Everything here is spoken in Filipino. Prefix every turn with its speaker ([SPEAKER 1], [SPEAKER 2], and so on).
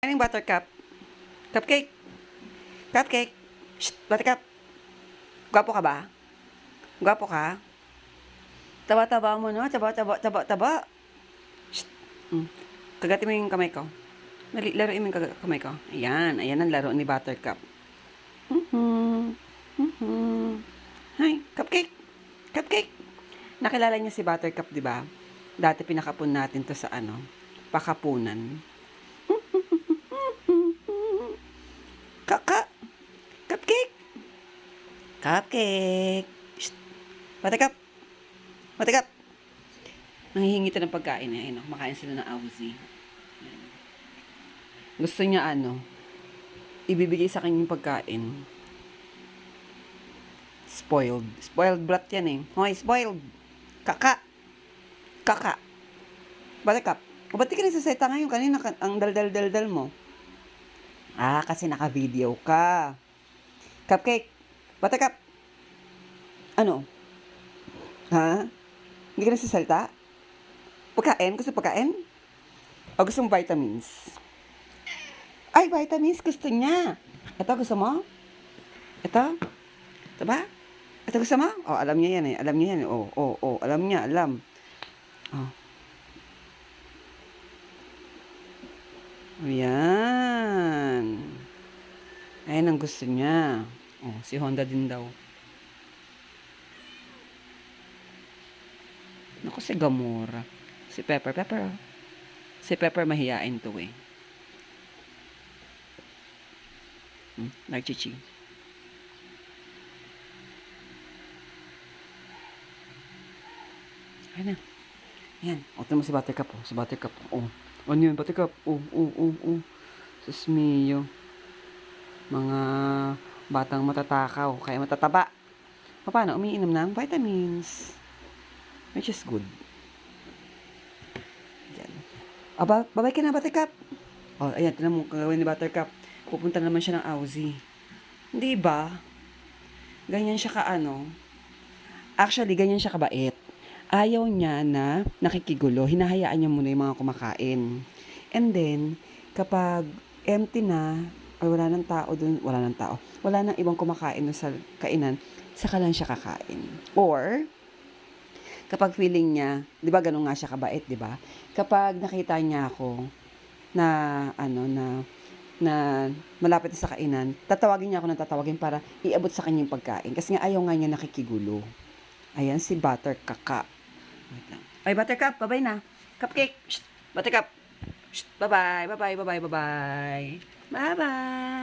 [SPEAKER 1] Yung buttercup? Cupcake? Cupcake? Shh, buttercup. Gwapo ka ba? Gwapo ka? Taba-taba mo, no? Taba, taba, taba, taba. Shh. Mm. Kagati mo yung kamay ko. Dali, laruin mo yung kamay ko. Ayan, ayan ang laro ni Buttercup. Mm-hmm. Mm-hmm. Hi, cupcake. Cupcake. Nakilala niyo si Buttercup, di ba? Dati pinakapun natin to sa ano, pakapunan. Kaka. Cupcake. Cupcake. Shh. Buttercup. Buttercup. Nanghihingi ng pagkain eh. Ayun, oh, kumakain sila ng. Ayan. Gusto niya ano, ibibigay sa kanya yung pagkain. Spoiled. Spoiled brat yan eh. Hoy, spoiled. Kaka. Kaka. Buttercup. O ba't ka nagsaseta ngayon? Kanina ka- ang dal-dal-dal-dal mo. Ah, kasi naka-video ka. Cupcake. Buttercup. Ano? Ha? Hindi ka nagsasalita? Pagkain? Gusto pagkain? O gusto mo vitamins? Ay, vitamins gusto niya. Ito gusto mo? Ito? Ito ba? Ito gusto mo? Oh, alam niya yan eh. Alam niya yan. Oh, oh, oh. Alam niya, alam. Oh. Ayan. Ayan ang gusto niya. Oh, si Honda din daw. Naku, si Gamora. Si Pepper. Pepper. oh. Si Pepper mahiyain to eh. Hmm, nagchichi. Ayan na. Ayan. O, ito mo si Buttercup. Oh. Si Buttercup. Oh. Ano yun, Buttercup? Oh, oh, oh, oh. Sus mio. Mga batang matatakaw. Kaya matataba. Paano? Umiinom ng vitamins. Which is good. Yan. Aba, babay ka na, Buttercup. O, ayan. Tinan mo, gagawin ni Buttercup. Pupunta naman siya ng Aussie. Hindi ba? Ganyan siya ka ano. Actually, ganyan siya kabait ayaw niya na nakikigulo. Hinahayaan niya muna yung mga kumakain. And then, kapag empty na, or wala nang tao dun, wala nang tao, wala nang ibang kumakain sa kainan, saka lang siya kakain. Or, kapag feeling niya, di ba ganun nga siya kabait, di ba? Kapag nakita niya ako na, ano, na, na malapit sa kainan, tatawagin niya ako ng tatawagin para iabot sa kanya yung pagkain. Kasi nga ayaw nga niya nakikigulo. Ayan si Butter Kaka. Wait lang. Ay, Buttercup, bye-bye na. Cupcake. Shh, Buttercup. Shh, bye-bye, bye-bye, bye-bye, bye-bye. 拜拜。